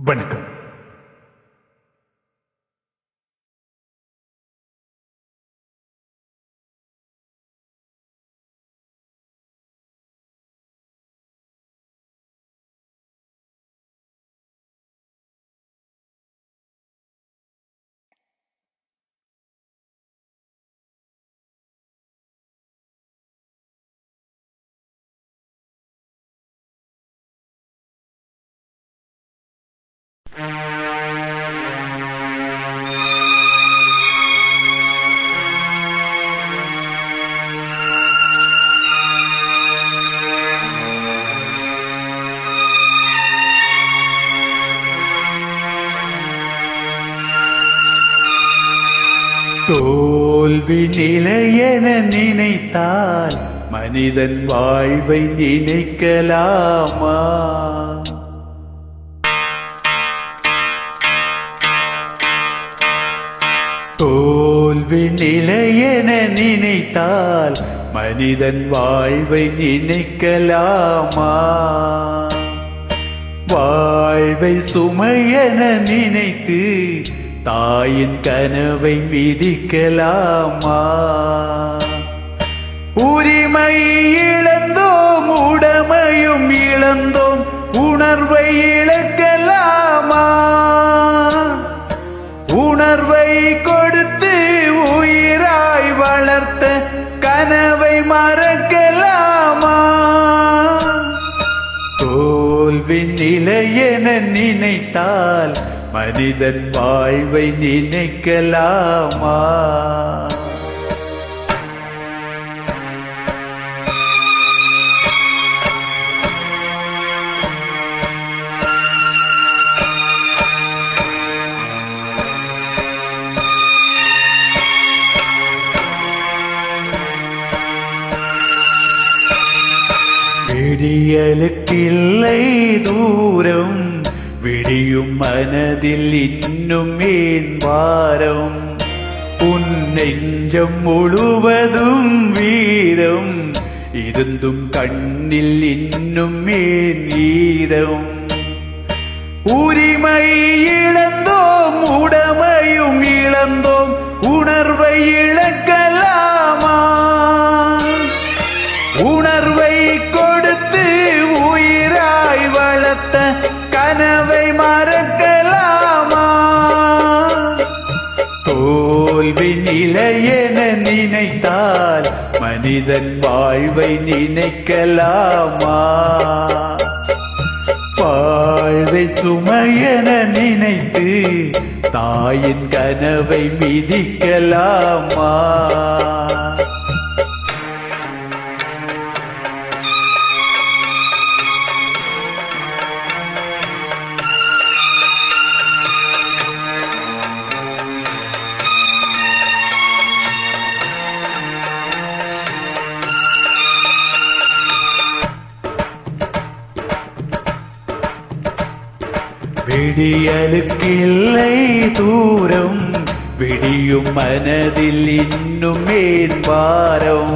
வணக்கம். தோல்வி நிலையென நினைத்தால் மனிதன் வாழ்வை நினைக்கலாமா? தோல்வி நிலையென நினைத்தால் மனிதன் வாழ்வை நினைக்கலாமா? வாழ்வை சுமையென நினைத்து தாயின் கனவை விதிக்கலாமா? உரிமை இழந்தோம் உடமையும் இழந்தோம் உணர்வை இழக்கலாமா? உணர்வை கொடுத்து உயிராய் வளர்த்த கனவை மறக்கலாமா? தோல்வி நிலை என நினைத்தால் மனிதன் வாழ்வை நினைக்கலாமா? விடியலுக்கில்லை தூ விடியும் மனதில் இன்னும் ஏன் வாரம் உன் நெஞ்சம் முழுவதும் வீரம். இருந்தும் கண்ணில் இன்னும் ஏன் ஈரம்? உரிமை இழந்தோம் உடமையும் இழந்தோம். உணர்வை இழக்க நிலையென நினைத்தால் மனிதன் வாழ்வை நினைக்கலாமா? வாழ்வை சுமையென நினைத்து தாயின் கனவை மிதிக்கலாமா? விடியலுக்கில்லை தூரம் விடியும் மனதில் இன்னும் ஏன் வாரம்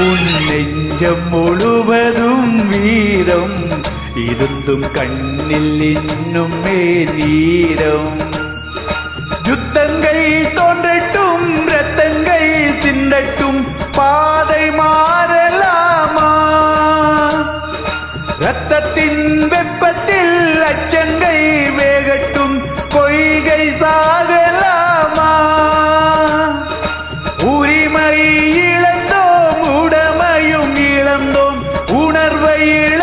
உன் நெஞ்சம் முழுவதும் வீரம் இருந்தும் கண்ணில் இன்னும் ஏன் ஈரம்? யுத்தங்கள் தோன்றட்டும் ரத்தங்கள் சிந்தட்டும் பாதை மாறலாமா சாகலாமா உரிமை இழந்தோம் உடமையும் இழந்தோம் உணர்வை இழந்தோம்.